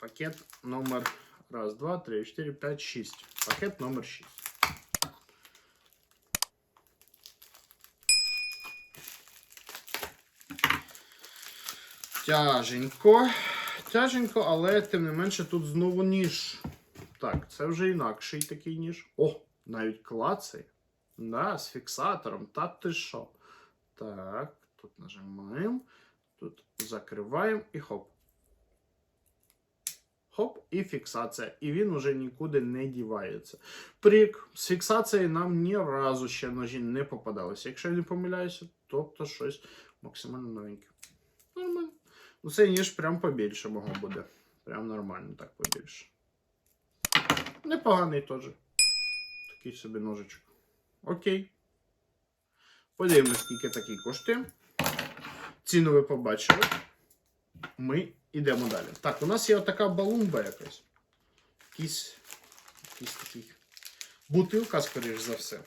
Пакет номер раз, два, три, чотири, п'ять, шість. Пакет номер шість. Тяженько. Тяженько, але тим не менше тут знову ніж. Так, це вже інакший такий ніж. О, навіть клацає. Да, з фіксатором. Та ти що? Так, тут нажимаємо, тут закриваємо і хоп. І фіксація. І він уже нікуди не дівається. Прик, з фіксацією нам ні разу ще ножі не попадалися. Якщо я не помиляюся, тобто щось максимально новеньке. Нормально. Ну, цей ніж прям побільше мого буде. Прям нормально так побільше. Непоганий теж. Такий собі ножичок. Окей. Подивимось, скільки такий коштує. Ціну ви побачили. Ми йдемо далі. Так, у нас є така балумба якась. Якісь, якісь такі. Бутилка, скоріш за все.